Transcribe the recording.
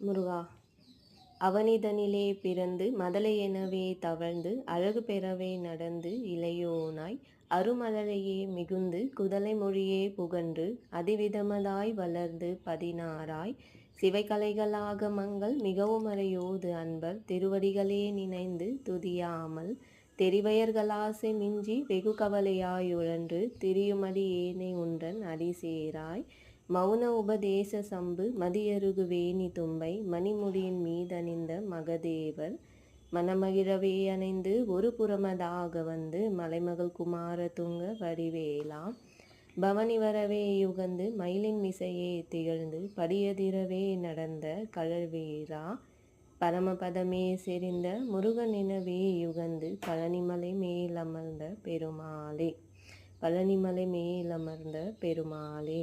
முருகா அவனிதனிலே பிறந்து மதலையெனவே தவழ்ந்து அழகு பெறவே நடந்து இளையோனாய் அருமலரையே மிகுந்து குதலை மொழியே புகன்று அதிவிதமதாய் வளர்ந்து பதினாறாய் சிவைக்கலைகளாக மங்கள் மிகவும் அறையோது அன்பர் திருவடிகளே நினைந்து துதியாமல் தெரிவையர்களாசை மிஞ்சி வெகு கவலையாயுழன்று திரியுமடி ஏனை உன்றன் அடிசேராய் மௌன உபதேச சம்பு மதியருகு வேணி தும்பை மணிமுடியின் மீதணிந்த மகதேவர் மனமகிழவே அணைந்து ஒரு புறமதாக வந்து மலைமகள் குமார துங்க வடிவேலா. பவனி வரவே யுகந்து மயிலின் மிசையே திகழ்ந்து படியதிரவே நடந்த கழல்வீரா. பரமபதமே செறிந்த முருகனினவே யுகந்து பழனிமலை மேலமர்ந்த பெருமாளே. பழனிமலை மேலமர்ந்த பெருமாளே.